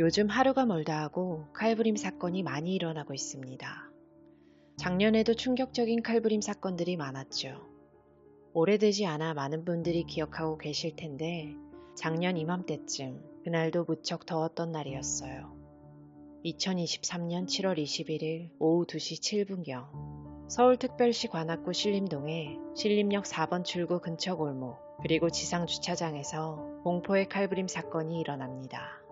요즘 하루가 멀다 하고 칼부림 사건이 많이 일어나고 있습니다. 작년에도 충격적인 칼부림 사건들이 많았죠. 오래되지 않아 많은 분들이 기억하고 계실 텐데 작년 이맘때쯤 그날도 무척 더웠던 날이었어요. 2023년 7월 21일 오후 2시 7분경 서울특별시 관악구 신림동에 신림역 4번 출구 근처 골목 그리고 지상 주차장에서 공포의 칼부림 사건이 일어납니다.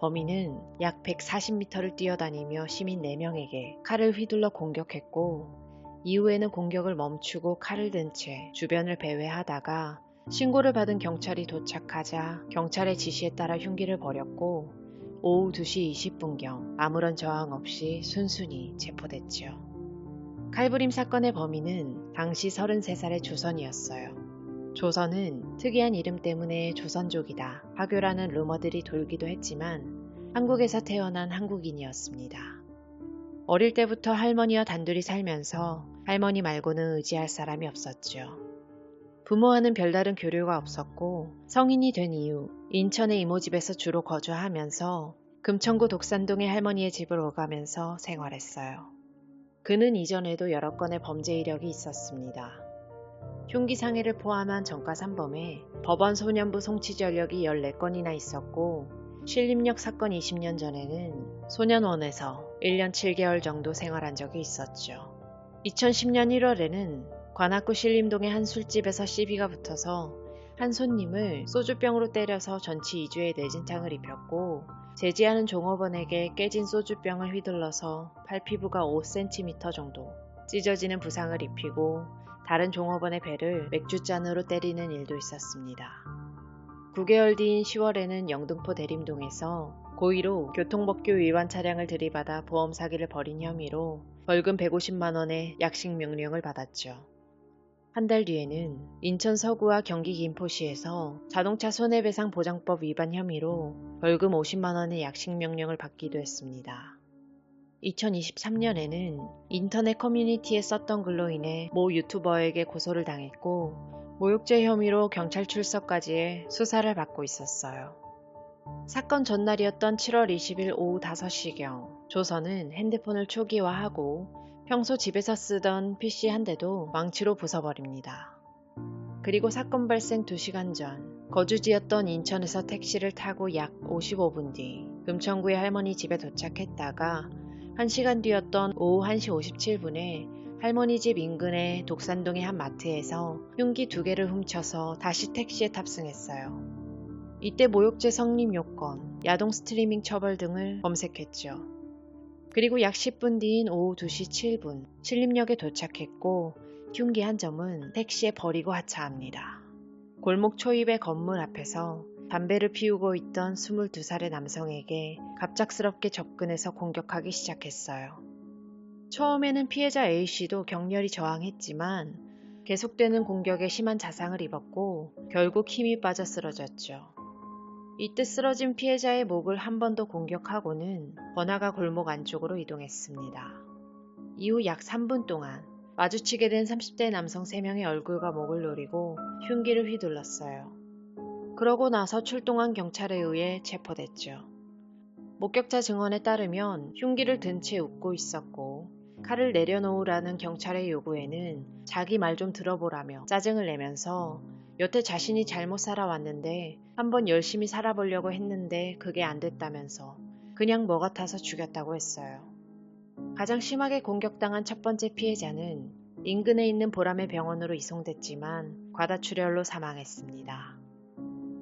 범인은 약 140m를 뛰어다니며 시민 4명에게 칼을 휘둘러 공격했고 이후에는 공격을 멈추고 칼을 든 채 주변을 배회하다가 신고를 받은 경찰이 도착하자 경찰의 지시에 따라 흉기를 벌였고 오후 2시 20분경 아무런 저항 없이 순순히 체포됐죠. 칼부림 사건의 범인은 당시 33살의 조선이었어요. 조선은 특이한 이름 때문에 조선족이다. 하교라는 루머들이 돌기도 했지만 한국에서 태어난 한국인이었습니다. 어릴 때부터 할머니와 단둘이 살면서 할머니 말고는 의지할 사람이 없었죠. 부모와는 별다른 교류가 없었고 성인이 된 이후 인천의 이모 집에서 주로 거주하면서 금천구 독산동의 할머니의 집을 오가면서 생활했어요. 그는 이전에도 여러 건의 범죄 이력이 있었습니다. 흉기상해를 포함한 전과 3범에 법원 소년부 송치 전력이 14건이나 있었고 신림역 사건 20년 전에는 소년원에서 1년 7개월 정도 생활한 적이 있었죠. 2010년 1월에는 관악구 신림동의 한 술집에서 시비가 붙어서 한 손님을 소주병으로 때려서 전치 2주의 뇌진탕을 입혔고 제지하는 종업원에게 깨진 소주병을 휘둘러서 팔 피부가 5cm 정도 찢어지는 부상을 입히고 다른 종업원의 배를 맥주잔으로 때리는 일도 있었습니다. 9개월 뒤인 10월에는 영등포 대림동에서 고의로 교통법규 위반 차량을 들이받아 보험 사기를 벌인 혐의로 벌금 150만원의 약식 명령을 받았죠. 한 달 뒤에는 인천 서구와 경기 김포시에서 자동차 손해배상 보장법 위반 혐의로 벌금 50만원의 약식 명령을 받기도 했습니다. 2023년에는 인터넷 커뮤니티에 썼던 글로 인해 모 유튜버에게 고소를 당했고 모욕죄 혐의로 경찰 출석까지의 수사를 받고 있었어요. 사건 전날이었던 7월 20일 오후 5시경 조선은 핸드폰을 초기화하고 평소 집에서 쓰던 PC 한 대도 망치로 부숴버립니다. 그리고 사건 발생 2시간 전 거주지였던 인천에서 택시를 타고 약 55분 뒤 금천구의 할머니 집에 도착했다가 1시간 뒤였던 오후 1시 57분에 할머니 집 인근의 독산동의 한 마트에서 흉기 두 개를 훔쳐서 다시 택시에 탑승했어요. 이때 모욕죄 성립 요건, 야동 스트리밍 처벌 등을 검색했죠. 그리고 약 10분 뒤인 오후 2시 7분 신림역에 도착했고 흉기 한 점은 택시에 버리고 하차합니다. 골목 초입의 건물 앞에서 담배를 피우고 있던 22살의 남성에게 갑작스럽게 접근해서 공격하기 시작했어요. 처음에는 피해자 A씨도 격렬히 저항했지만 계속되는 공격에 심한 자상을 입었고 결국 힘이 빠져 쓰러졌죠. 이때 쓰러진 피해자의 목을 한 번 더 공격하고는 번화가 골목 안쪽으로 이동했습니다. 이후 약 3분 동안 마주치게 된 30대 남성 3명의 얼굴과 목을 노리고 흉기를 휘둘렀어요. 그러고 나서 출동한 경찰에 의해 체포됐죠. 목격자 증언에 따르면 흉기를 든 채 웃고 있었고 칼을 내려놓으라는 경찰의 요구에는 자기 말 좀 들어보라며 짜증을 내면서 여태 자신이 잘못 살아왔는데 한번 열심히 살아보려고 했는데 그게 안 됐다면서 그냥 뭐 같아서 죽였다고 했어요. 가장 심하게 공격당한 첫 번째 피해자는 인근에 있는 보람의 병원으로 이송됐지만 과다출혈로 사망했습니다.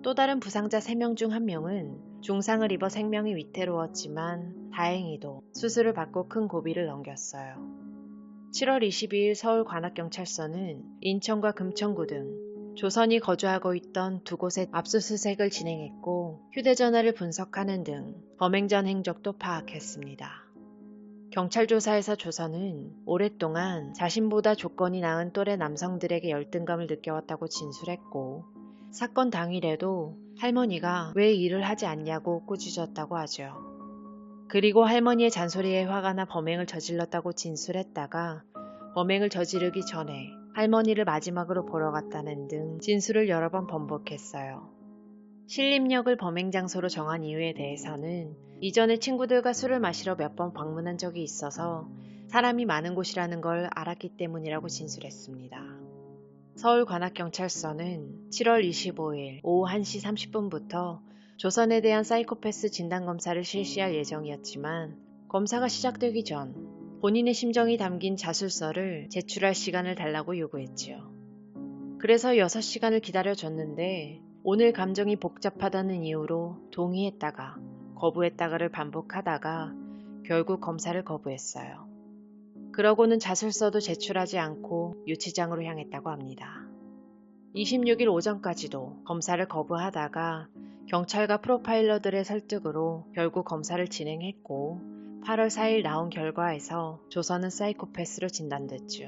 또 다른 부상자 3명 중 1명은 중상을 입어 생명이 위태로웠지만 다행히도 수술을 받고 큰 고비를 넘겼어요. 7월 22일 서울 관악경찰서는 인천과 금천구 등 조선이 거주하고 있던 두 곳의 압수수색을 진행했고 휴대전화를 분석하는 등 범행 전 행적도 파악했습니다. 경찰 조사에서 조선은 오랫동안 자신보다 조건이 나은 또래 남성들에게 열등감을 느껴왔다고 진술했고 사건 당일에도 할머니가 왜 일을 하지 않냐고 꾸짖었다고 하죠. 그리고 할머니의 잔소리에 화가 나 범행을 저질렀다고 진술했다가 범행을 저지르기 전에 할머니를 마지막으로 보러 갔다는 등 진술을 여러 번 번복했어요. 신림역을 범행 장소로 정한 이유에 대해서는 이전에 친구들과 술을 마시러 몇 번 방문한 적이 있어서 사람이 많은 곳이라는 걸 알았기 때문이라고 진술했습니다. 서울관악경찰서는 7월 25일 오후 1시 30분부터 조선에 대한 사이코패스 진단검사를 실시할 예정이었지만 검사가 시작되기 전 본인의 심정이 담긴 자술서를 제출할 시간을 달라고 요구했지요. 그래서 6시간을 기다려줬는데 오늘 감정이 복잡하다는 이유로 동의했다가 거부했다가를 반복하다가 결국 검사를 거부했어요. 그러고는 자술서도 제출하지 않고 유치장으로 향했다고 합니다. 26일 오전까지도 검사를 거부하다가 경찰과 프로파일러들의 설득으로 결국 검사를 진행했고 8월 4일 나온 결과에서 조선은 사이코패스로 진단됐죠.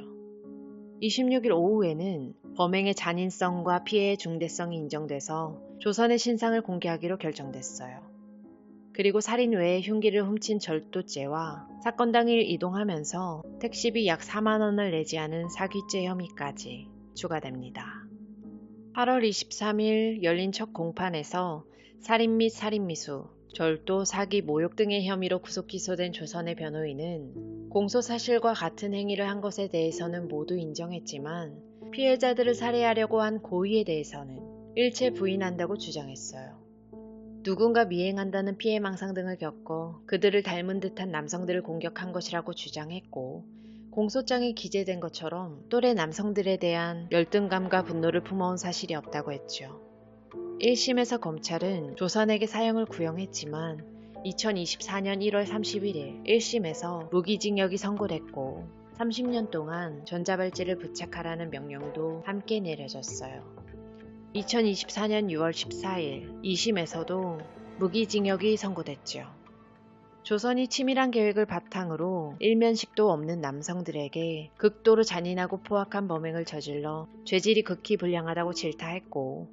26일 오후에는 범행의 잔인성과 피해의 중대성이 인정돼서 조선의 신상을 공개하기로 결정됐어요. 그리고 살인 외에 흉기를 훔친 절도죄와 사건 당일 이동하면서 택시비 약 4만원을 내지 않은 사기죄 혐의까지 추가됩니다. 8월 23일 열린 첫 공판에서 살인 및 살인미수, 절도, 사기, 모욕 등의 혐의로 구속 기소된 조선의 변호인은 공소 사실과 같은 행위를 한 것에 대해서는 모두 인정했지만 피해자들을 살해하려고 한 고의에 대해서는 일체 부인한다고 주장했어요. 누군가 미행한다는 피해 망상 등을 겪어 그들을 닮은 듯한 남성들을 공격한 것이라고 주장했고 공소장에 기재된 것처럼 또래 남성들에 대한 열등감과 분노를 품어온 사실이 없다고 했죠. 1심에서 검찰은 조선에게 사형을 구형했지만 2024년 1월 31일 1심에서 무기징역이 선고됐고 30년 동안 전자발찌를 부착하라는 명령도 함께 내려졌어요. 2024년 6월 14일 2심에서도 무기징역이 선고됐죠. 조선이 치밀한 계획을 바탕으로 일면식도 없는 남성들에게 극도로 잔인하고 포악한 범행을 저질러 죄질이 극히 불량하다고 질타했고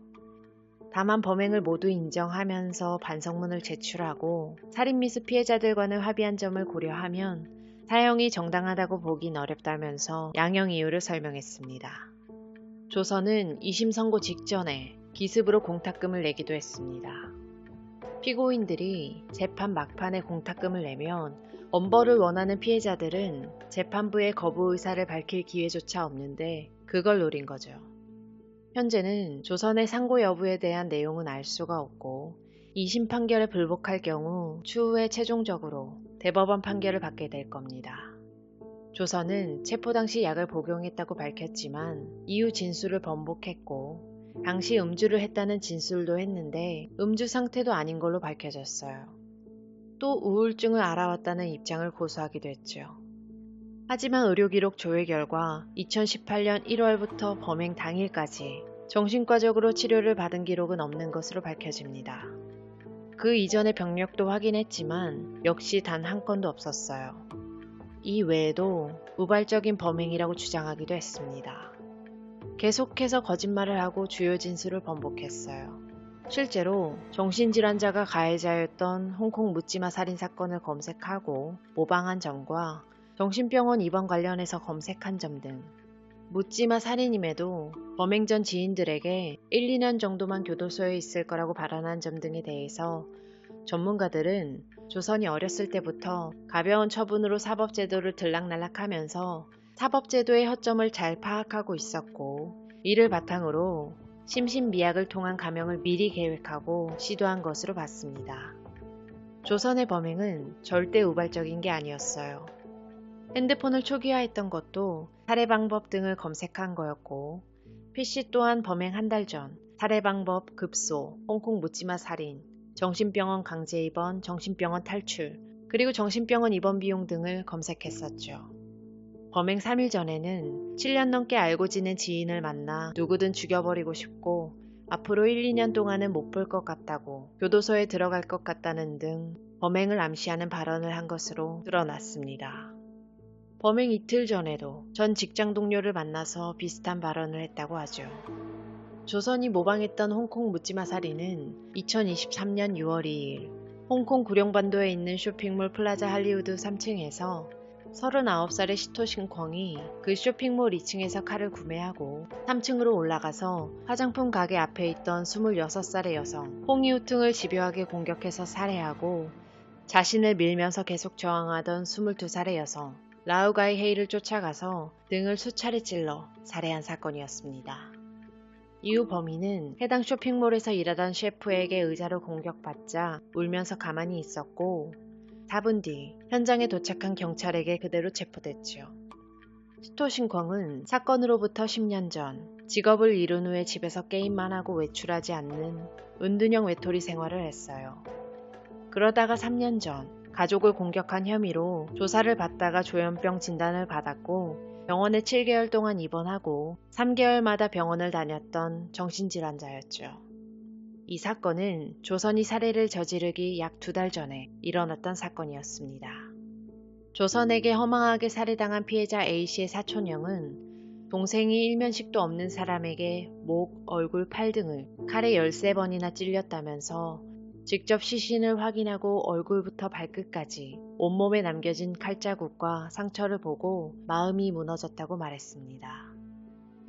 다만 범행을 모두 인정하면서 반성문을 제출하고 살인미수 피해자들과는 합의한 점을 고려하면 사형이 정당하다고 보긴 어렵다면서 양형 이유를 설명했습니다. 조선은 2심 선고 직전에 기습으로 공탁금을 내기도 했습니다. 피고인들이 재판 막판에 공탁금을 내면 엄벌을 원하는 피해자들은 재판부의 거부 의사를 밝힐 기회조차 없는데 그걸 노린 거죠. 현재는 조선의 상고 여부에 대한 내용은 알 수가 없고 2심 판결에 불복할 경우 추후에 최종적으로 대법원 판결을 받게 될 겁니다. 조선은 체포 당시 약을 복용했다고 밝혔지만 이후 진술을 번복했고 당시 음주를 했다는 진술도 했는데 음주 상태도 아닌 걸로 밝혀졌어요. 또 우울증을 알아왔다는 입장을 고수하기도 했죠. 하지만 의료기록 조회 결과 2018년 1월부터 범행 당일까지 정신과적으로 치료를 받은 기록은 없는 것으로 밝혀집니다. 그 이전의 병력도 확인했지만 역시 단 한 건도 없었어요. 이 외에도 우발적인 범행이라고 주장하기도 했습니다. 계속해서 거짓말을 하고 주요 진술을 번복했어요. 실제로 정신질환자가 가해자였던 홍콩 묻지마 살인 사건을 검색하고 모방한 점과 정신병원 입원 관련해서 검색한 점 등 묻지마 살인임에도 범행 전 지인들에게 1, 2년 정도만 교도소에 있을 거라고 발언한 점 등에 대해서 전문가들은 조선이 어렸을 때부터 가벼운 처분으로 사법제도를 들락날락하면서 사법제도의 허점을 잘 파악하고 있었고 이를 바탕으로 심신미약을 통한 감형을 미리 계획하고 시도한 것으로 봤습니다. 조선의 범행은 절대 우발적인 게 아니었어요. 핸드폰을 초기화했던 것도 살해 방법 등을 검색한 거였고 PC 또한 범행 한 달 전 살해 방법 급소, 홍콩 묻지마 살인, 정신병원 강제 입원, 정신병원 탈출, 그리고 정신병원 입원 비용 등을 검색했었죠. 범행 3일 전에는 7년 넘게 알고 지낸 지인을 만나 누구든 죽여버리고 싶고 앞으로 1, 2년 동안은 못 볼 것 같다고 교도소에 들어갈 것 같다는 등 범행을 암시하는 발언을 한 것으로 드러났습니다. 범행 이틀 전에도 전 직장 동료를 만나서 비슷한 발언을 했다고 하죠. 조선이 모방했던 홍콩 묻지마 살인은 2023년 6월 2일 홍콩 구룡반도에 있는 쇼핑몰 플라자 할리우드 3층에서 39살의 시토 신콩이 그 쇼핑몰 2층에서 칼을 구매하고 3층으로 올라가서 화장품 가게 앞에 있던 26살의 여성 홍이우퉁을 집요하게 공격해서 살해하고 자신을 밀면서 계속 저항하던 22살의 여성 라우가이 헤이를 쫓아가서 등을 수차례 찔러 살해한 사건이었습니다. 이후 범인은 해당 쇼핑몰에서 일하던 셰프에게 의자로 공격받자 울면서 가만히 있었고 4분 뒤 현장에 도착한 경찰에게 그대로 체포됐지요. 스토신콩은 사건으로부터 10년 전 직업을 잃은 후에 집에서 게임만 하고 외출하지 않는 은둔형 외톨이 생활을 했어요. 그러다가 3년 전 가족을 공격한 혐의로 조사를 받다가 조현병 진단을 받았고 병원에 7개월 동안 입원하고 3개월마다 병원을 다녔던 정신질환자였죠. 이 사건은 조선이 살해를 저지르기 약 두 달 전에 일어났던 사건이었습니다. 조선에게 허망하게 살해당한 피해자 A씨의 사촌형은 동생이 일면식도 없는 사람에게 목, 얼굴, 팔 등을 칼에 13번이나 찔렸다면서 직접 시신을 확인하고 얼굴부터 발끝까지 온몸에 남겨진 칼자국과 상처를 보고 마음이 무너졌다고 말했습니다.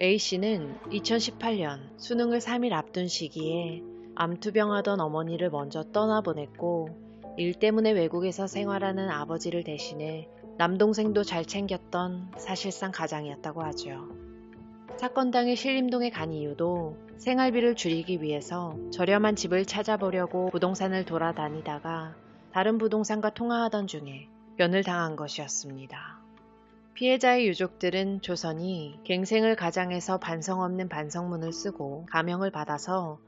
A씨는 2018년 수능을 3일 앞둔 시기에 암투병하던 어머니를 먼저 떠나보냈고 일 때문에 외국에서 생활하는 아버지를 대신해 남동생도 잘 챙겼던 사실상 가장이었다고 하죠. 사건 당일 신림동에 간 이유도 생활비를 줄이기 위해서 저렴한 집을 찾아보려고 부동산을 돌아다니다가 다른 부동산과 통화하던 중에 변을 당한 것이었습니다. 피해자의 유족들은 조선이 갱생을 가장해서 반성 없는 반성문을 쓰고 감형을 받아서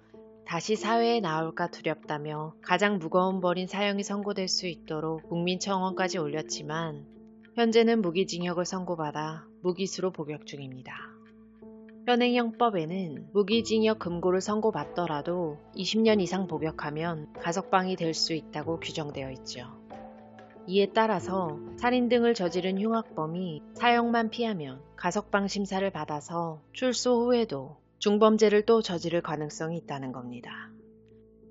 다시 사회에 나올까 두렵다며 가장 무거운 벌인 사형이 선고될 수 있도록 국민청원까지 올렸지만 현재는 무기징역을 선고받아 무기수로 복역 중입니다. 현행형법에는 무기징역 금고를 선고받더라도 20년 이상 복역하면 가석방이 될 수 있다고 규정되어 있죠. 이에 따라서 살인 등을 저지른 흉악범이 사형만 피하면 가석방 심사를 받아서 출소 후에도 중범죄를 또 저지를 가능성이 있다는 겁니다.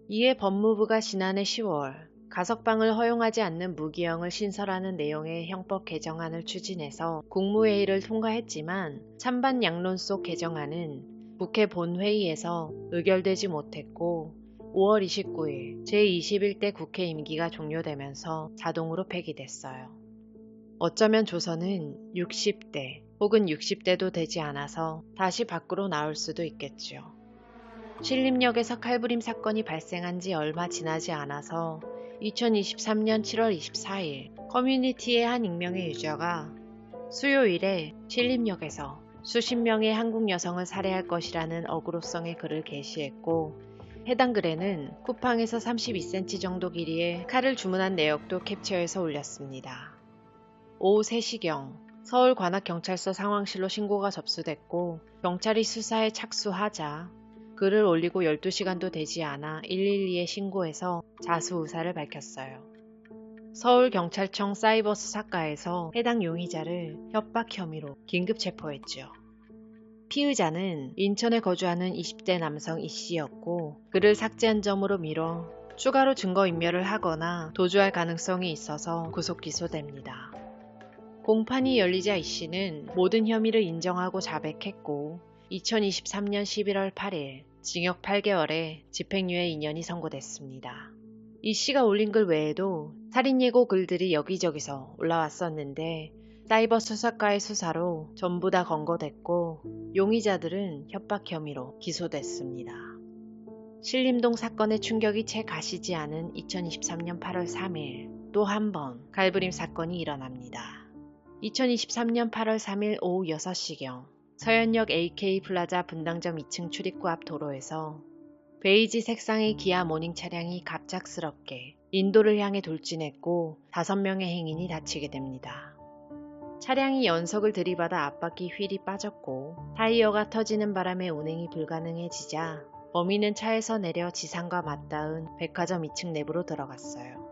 이에 법무부가 지난해 10월 가석방을 허용하지 않는 무기형을 신설하는 내용의 형법 개정안을 추진해서 국무회의를 통과했지만 찬반 양론 속 개정안은 국회 본회의에서 의결되지 못했고 5월 29일 제21대 국회 임기가 종료되면서 자동으로 폐기됐어요. 어쩌면 조선은 60대 혹은 60대도 되지 않아서 다시 밖으로 나올 수도 있겠죠. 신림역에서 칼부림 사건이 발생한 지 얼마 지나지 않아서 2023년 7월 24일 커뮤니티의 한 익명의 유저가 수요일에 신림역에서 수십 명의 한국 여성을 살해할 것이라는 어그로성의 글을 게시했고 해당 글에는 쿠팡에서 32cm 정도 길이의 칼을 주문한 내역도 캡처해서 올렸습니다. 오후 3시경 서울 관악경찰서 상황실로 신고가 접수됐고 경찰이 수사에 착수하자 글을 올리고 12시간도 되지 않아 112에 신고해서 자수의사를 밝혔어요. 서울경찰청 사이버 수사과에서 해당 용의자를 협박 혐의로 긴급 체포했죠. 피의자는 인천에 거주하는 20대 남성 이씨였고 글을 삭제한 점으로 미뤄 추가로 증거인멸을 하거나 도주할 가능성이 있어서 구속 기소됩니다. 공판이 열리자 이씨는 모든 혐의를 인정하고 자백했고 2023년 11월 8일 징역 8개월에 집행유예 2년이 선고됐습니다. 이 씨가 올린 글 외에도 살인 예고 글들이 여기저기서 올라왔었는데 사이버 수사과의 수사로 전부 다 검거됐고 용의자들은 협박 혐의로 기소됐습니다. 신림동 사건의 충격이 채 가시지 않은 2023년 8월 3일 또 한 번 갈부림 사건이 일어납니다. 2023년 8월 3일 오후 6시경 서현역 AK 플라자 분당점 2층 출입구 앞 도로에서 베이지 색상의 기아 모닝 차량이 갑작스럽게 인도를 향해 돌진했고 5명의 행인이 다치게 됩니다. 차량이 연석을 들이받아 앞바퀴 휠이 빠졌고 타이어가 터지는 바람에 운행이 불가능해지자 범인은 차에서 내려 지상과 맞닿은 백화점 2층 내부로 들어갔어요.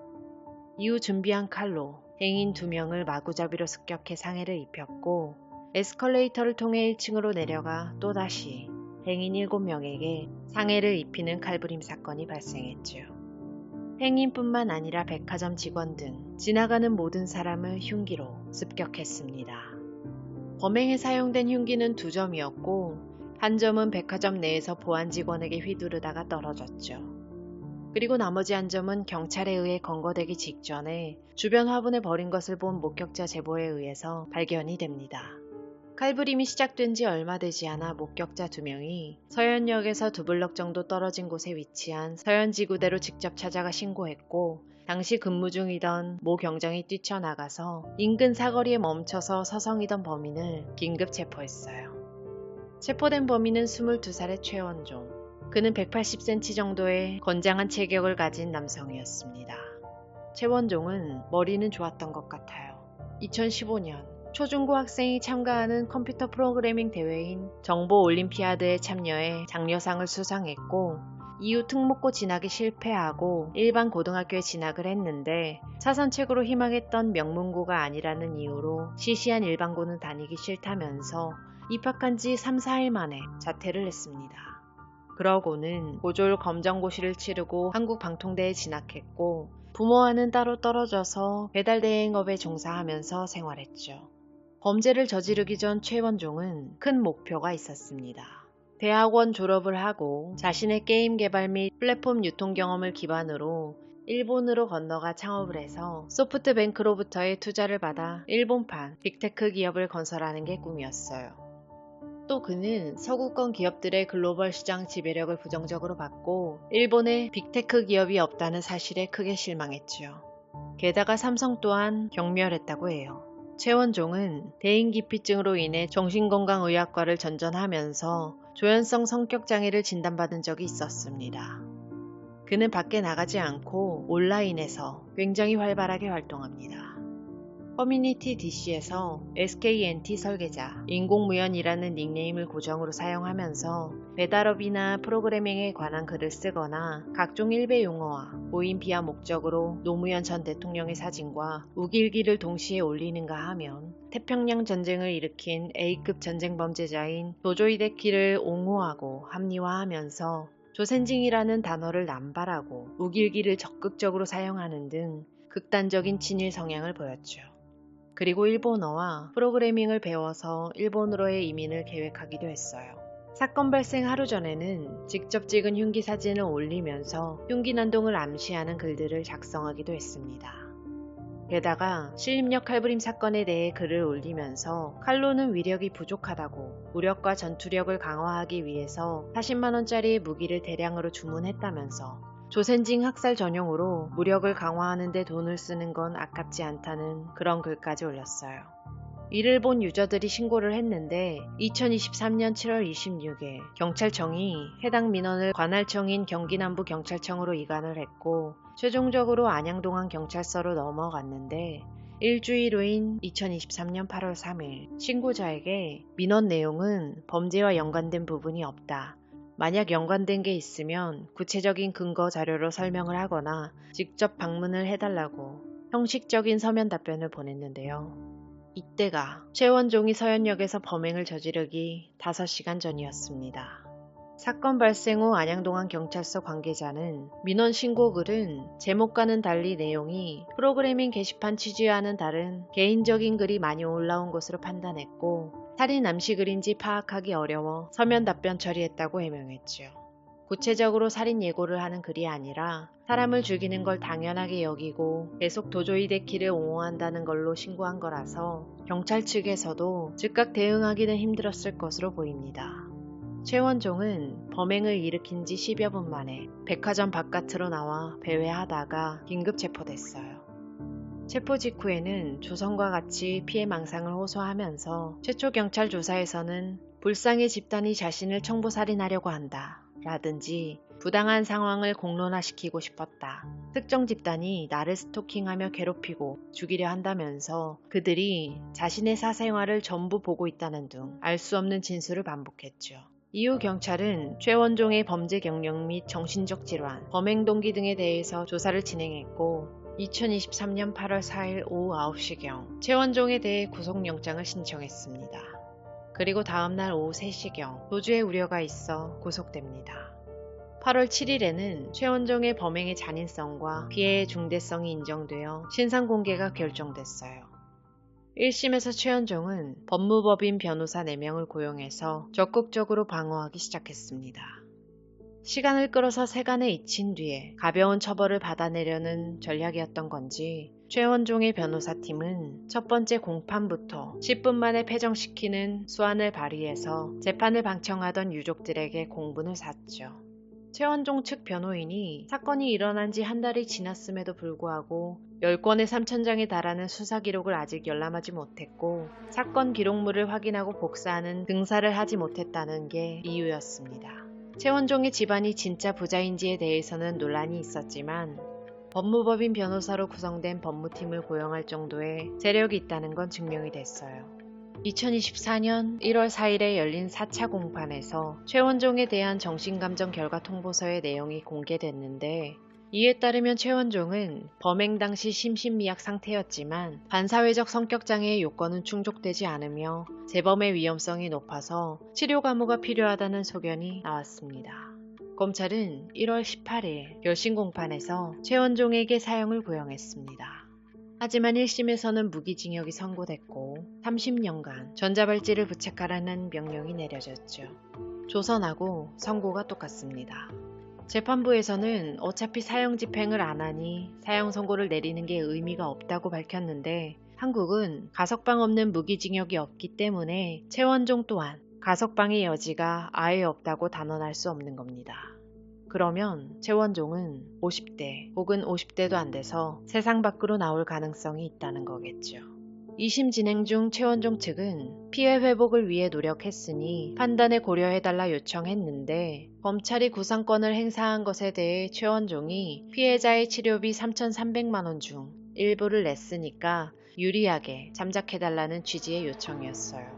이후 준비한 칼로 행인 2명을 마구잡이로 습격해 상해를 입혔고 에스컬레이터를 통해 1층으로 내려가 또다시 행인 7명에게 상해를 입히는 칼부림 사건이 발생했죠. 행인뿐만 아니라 백화점 직원 등 지나가는 모든 사람을 흉기로 습격했습니다. 범행에 사용된 흉기는 두 점이었고 한 점은 백화점 내에서 보안 직원에게 휘두르다가 떨어졌죠. 그리고 나머지 한 점은 경찰에 의해 검거되기 직전에 주변 화분에 버린 것을 본 목격자 제보에 의해서 발견이 됩니다. 칼부림이 시작된 지 얼마 되지 않아 목격자 두 명이 서현역에서 두 블럭 정도 떨어진 곳에 위치한 서현지구대로 직접 찾아가 신고했고 당시 근무 중이던 모 경장이 뛰쳐나가서 인근 사거리에 멈춰서 서성이던 범인을 긴급 체포했어요. 체포된 범인은 22살의 최원종. 그는 180cm 정도의 건장한 체격을 가진 남성이었습니다. 최원종은 머리는 좋았던 것 같아요. 2015년 초중고 학생이 참가하는 컴퓨터 프로그래밍 대회인 정보 올림피아드에 참여해 장려상을 수상했고 이후 특목고 진학에 실패하고 일반 고등학교에 진학을 했는데 사선책으로 희망했던 명문고가 아니라는 이유로 시시한 일반고는 다니기 싫다면서 입학한 지 3, 4일 만에 자퇴를 했습니다. 그러고는 고졸 검정고시를 치르고 한국방통대에 진학했고 부모와는 따로 떨어져서 배달대행업에 종사하면서 생활했죠. 범죄를 저지르기 전 최원종은 큰 목표가 있었습니다. 대학원 졸업을 하고 자신의 게임 개발 및 플랫폼 유통 경험을 기반으로 일본으로 건너가 창업을 해서 소프트뱅크로부터의 투자를 받아 일본판 빅테크 기업을 건설하는 게 꿈이었어요. 또 그는 서구권 기업들의 글로벌 시장 지배력을 부정적으로 봤고 일본에 빅테크 기업이 없다는 사실에 크게 실망했지요. 게다가 삼성 또한 경멸했다고 해요. 최원종은 대인기피증으로 인해 정신건강의학과를 전전하면서 조현성 성격장애를 진단받은 적이 있었습니다. 그는 밖에 나가지 않고 온라인에서 굉장히 활발하게 활동합니다. 커뮤니티 DC에서 SKNT 설계자, 인공무연이라는 닉네임을 고정으로 사용하면서 배달업이나 프로그래밍에 관한 글을 쓰거나 각종 일베 용어와 모임 비하 목적으로 노무현 전 대통령의 사진과 우길기를 동시에 올리는가 하면 태평양 전쟁을 일으킨 A급 전쟁 범죄자인 도조이데키를 옹호하고 합리화하면서 조센징이라는 단어를 남발하고 우길기를 적극적으로 사용하는 등 극단적인 친일 성향을 보였죠. 그리고 일본어와 프로그래밍을 배워서 일본으로의 이민을 계획하기도 했어요. 사건 발생 하루 전에는 직접 찍은 흉기 사진을 올리면서 흉기 난동을 암시하는 글들을 작성하기도 했습니다. 게다가 신림역 칼부림 사건에 대해 글을 올리면서 칼로는 위력이 부족하다고 무력과 전투력을 강화하기 위해서 40만원짜리 무기를 대량으로 주문했다면서 조센징 학살 전용으로 무력을 강화하는 데 돈을 쓰는 건 아깝지 않다는 그런 글까지 올렸어요. 이를 본 유저들이 신고를 했는데 2023년 7월 26일 경찰청이 해당 민원을 관할청인 경기남부 경찰청으로 이관을 했고 최종적으로 안양동안 경찰서로 넘어갔는데 일주일 후인 2023년 8월 3일 신고자에게 민원 내용은 범죄와 연관된 부분이 없다. 만약 연관된 게 있으면 구체적인 근거 자료로 설명을 하거나 직접 방문을 해달라고 형식적인 서면 답변을 보냈는데요. 이때가 최원종이 서현역에서 범행을 저지르기 5시간 전이었습니다. 사건 발생 후 안양동안 경찰서 관계자는 민원 신고글은 제목과는 달리 내용이 프로그래밍 게시판 취지와는 다른 개인적인 글이 많이 올라온 것으로 판단했고 살인 암시 글인지 파악하기 어려워 서면 답변 처리했다고 해명했지요. 구체적으로 살인 예고를 하는 글이 아니라 사람을 죽이는 걸 당연하게 여기고 계속 도조이 데키를 옹호한다는 걸로 신고한 거라서 경찰 측에서도 즉각 대응하기는 힘들었을 것으로 보입니다. 최원종은 범행을 일으킨 지 10여 분 만에 백화점 바깥으로 나와 배회하다가 긴급 체포됐어요. 체포 직후에는 조선과 같이 피해 망상을 호소하면서 최초 경찰 조사에서는 불쌍의 집단이 자신을 청부살인하려고 한다. 라든지 부당한 상황을 공론화시키고 싶었다. 특정 집단이 나를 스토킹하며 괴롭히고 죽이려 한다면서 그들이 자신의 사생활을 전부 보고 있다는 등 알 수 없는 진술을 반복했죠. 이후 경찰은 최원종의 범죄 경력 및 정신적 질환, 범행 동기 등에 대해서 조사를 진행했고 2023년 8월 4일 오후 9시경 최원종에 대해 구속영장을 신청했습니다. 그리고 다음날 오후 3시경 도주의 우려가 있어 구속됩니다. 8월 7일에는 최원종의 범행의 잔인성과 피해의 중대성이 인정되어 신상 공개가 결정됐어요. 1심에서 최원종은 법무법인 변호사 4명을 고용해서 적극적으로 방어하기 시작했습니다. 시간을 끌어서 세간에 잊힌 뒤에 가벼운 처벌을 받아내려는 전략이었던 건지 최원종의 변호사팀은 첫 번째 공판부터 10분 만에 패정시키는 수완을 발휘해서 재판을 방청하던 유족들에게 공분을 샀죠. 최원종 측 변호인이 사건이 일어난 지 한 달이 지났음에도 불구하고 10건의 3천장에 달하는 수사 기록을 아직 열람하지 못했고 사건 기록물을 확인하고 복사하는 등사를 하지 못했다는 게 이유였습니다. 최원종의 집안이 진짜 부자인지에 대해서는 논란이 있었지만 법무법인 변호사로 구성된 법무팀을 고용할 정도의 재력이 있다는 건 증명이 됐어요. 2024년 1월 4일에 열린 4차 공판에서 최원종에 대한 정신감정 결과 통보서의 내용이 공개됐는데 이에 따르면 최원종은 범행 당시 심신미약 상태였지만 반사회적 성격 장애의 요건은 충족되지 않으며 재범의 위험성이 높아서 치료 감호가 필요하다는 소견이 나왔습니다. 검찰은 1월 18일 결심 공판에서 최원종에게 사형을 구형했습니다. 하지만 1심에서는 무기징역이 선고됐고 30년간 전자발찌를 부착하라는 명령이 내려졌죠. 조선하고 선고가 똑같습니다. 재판부에서는 어차피 사형 집행을 안 하니 사형 선고를 내리는 게 의미가 없다고 밝혔는데 한국은 가석방 없는 무기징역이 없기 때문에 최원종 또한 가석방의 여지가 아예 없다고 단언할 수 없는 겁니다. 그러면 최원종은 50대 혹은 50대도 안 돼서 세상 밖으로 나올 가능성이 있다는 거겠죠. 2심 진행 중 최원종 측은 피해 회복을 위해 노력했으니 판단에 고려해달라 요청했는데 검찰이 구상권을 행사한 것에 대해 최원종이 피해자의 치료비 3,300만원 중 일부를 냈으니까 유리하게 잠작해달라는 취지의 요청이었어요.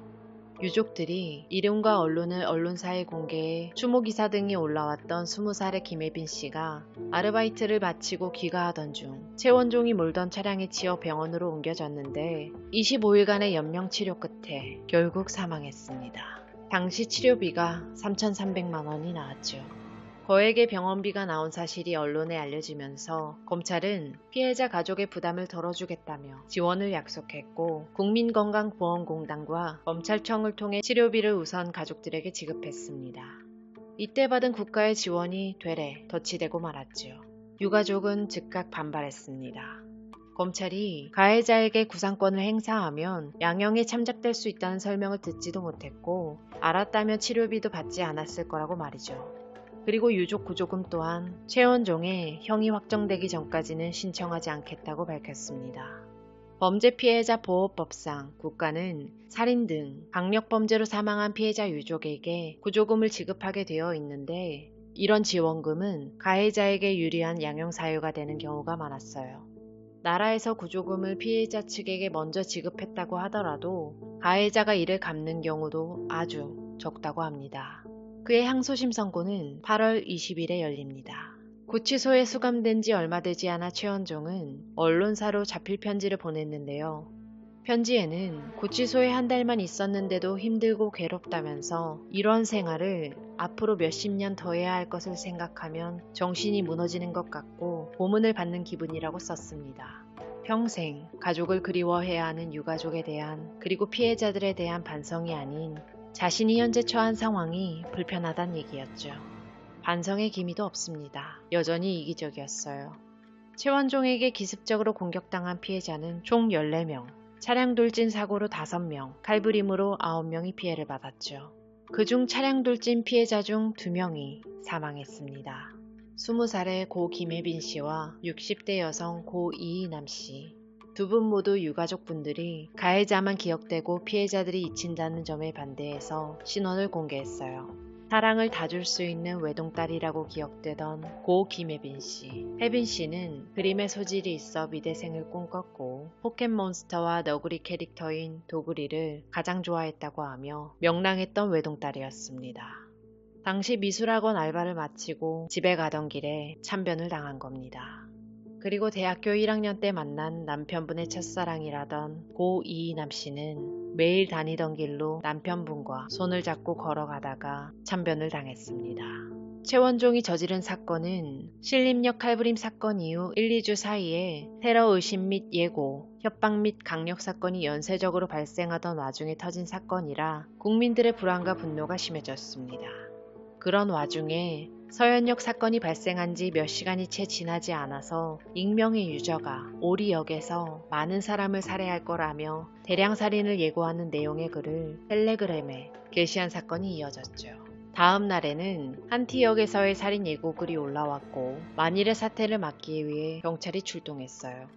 유족들이 이름과 언론을 언론사에 공개해 추모 기사 등이 올라왔던 20살의 김혜빈 씨가 아르바이트를 마치고 귀가하던 중 최원종이 몰던 차량에 치여 병원으로 옮겨졌는데 25일간의 연명 치료 끝에 결국 사망했습니다. 당시 치료비가 3,300만 원이 나왔죠. 거액의 병원비가 나온 사실이 언론에 알려지면서 검찰은 피해자 가족의 부담을 덜어주겠다며 지원을 약속했고 국민건강보험공단과 검찰청을 통해 치료비를 우선 가족들에게 지급했습니다. 이때 받은 국가의 지원이 되레 덧치되고 말았죠. 유가족은 즉각 반발했습니다. 검찰이 가해자에게 구상권을 행사하면 양형에 참작될 수 있다는 설명을 듣지도 못했고 알았다면 치료비도 받지 않았을 거라고 말이죠. 그리고 유족 구조금 또한 최원종의 형이 확정되기 전까지는 신청하지 않겠다고 밝혔습니다. 범죄 피해자 보호법상 국가는 살인 등 강력 범죄로 사망한 피해자 유족에게 구조금을 지급하게 되어 있는데 이런 지원금은 가해자에게 유리한 양형 사유가 되는 경우가 많았어요. 나라에서 구조금을 피해자 측에게 먼저 지급했다고 하더라도 가해자가 이를 갚는 경우도 아주 적다고 합니다. 그의 항소심 선고는 8월 20일에 열립니다. 구치소에 수감된 지 얼마 되지 않아 최원종은 언론사로 자필 편지를 보냈는데요. 편지에는 구치소에 한 달만 있었는데도 힘들고 괴롭다면서 이런 생활을 앞으로 몇십 년 더 해야 할 것을 생각하면 정신이 무너지는 것 같고 고문을 받는 기분이라고 썼습니다. 평생 가족을 그리워해야 하는 유가족에 대한 그리고 피해자들에 대한 반성이 아닌 자신이 현재 처한 상황이 불편하단 얘기였죠. 반성의 기미도 없습니다. 여전히 이기적이었어요. 최원종에게 기습적으로 공격당한 피해자는 총 14명, 차량 돌진 사고로 5명, 칼부림으로 9명이 피해를 받았죠. 그중 차량 돌진 피해자 중 2명이 사망했습니다. 20살의 고 김혜빈 씨와 60대 여성 고 이희남 씨, 두 분 모두 유가족분들이 가해자만 기억되고 피해자들이 잊힌다는 점에 반대해서 신원을 공개했어요. 사랑을 다 줄 수 있는 외동딸이라고 기억되던 고 김혜빈 씨. 혜빈 씨는 그림의 소질이 있어 미대생을 꿈꿨고 포켓몬스터와 너구리 캐릭터인 도구리를 가장 좋아했다고 하며 명랑했던 외동딸이었습니다. 당시 미술학원 알바를 마치고 집에 가던 길에 참변을 당한 겁니다. 그리고 대학교 1학년 때 만난 남편분의 첫사랑이라던 고 이희남 씨는 매일 다니던 길로 남편분과 손을 잡고 걸어가다가 참변을 당했습니다. 최원종이 저지른 사건은 신림역 칼부림 사건 이후 1, 2주 사이에 테러 의심 및 예고, 협박 및 강력 사건이 연쇄적으로 발생하던 와중에 터진 사건이라 국민들의 불안과 분노가 심해졌습니다. 그런 와중에 서현역 사건이 발생한 지 몇 시간이 채 지나지 않아서 익명의 유저가 오리역에서 많은 사람을 살해할 거라며 대량 살인을 예고하는 내용의 글을 텔레그램에 게시한 사건이 이어졌죠. 다음 날에는 한티역에서의 살인 예고글이 올라왔고 만일의 사태를 막기 위해 경찰이 출동했어요.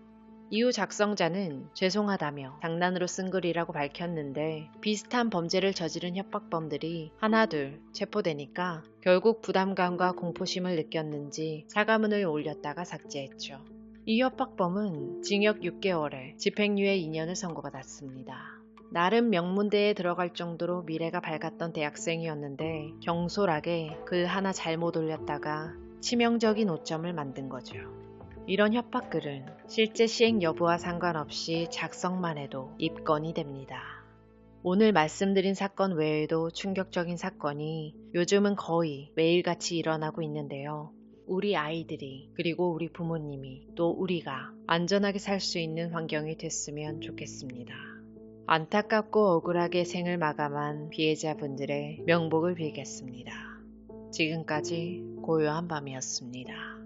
이후 작성자는 죄송하다며 장난으로 쓴 글이라고 밝혔는데 비슷한 범죄를 저지른 협박범들이 하나둘 체포되니까 결국 부담감과 공포심을 느꼈는지 사과문을 올렸다가 삭제했죠. 이 협박범은 징역 6개월에 집행유예 2년을 선고받았습니다. 나름 명문대에 들어갈 정도로 미래가 밝았던 대학생이었는데 경솔하게 글 하나 잘못 올렸다가 치명적인 오점을 만든 거죠. 이런 협박글은 실제 시행 여부와 상관없이 작성만 해도 입건이 됩니다. 오늘 말씀드린 사건 외에도 충격적인 사건이 요즘은 거의 매일같이 일어나고 있는데요. 우리 아이들이 그리고 우리 부모님이 또 우리가 안전하게 살 수 있는 환경이 됐으면 좋겠습니다. 안타깝고 억울하게 생을 마감한 피해자분들의 명복을 빌겠습니다. 지금까지 고요한 밤이었습니다.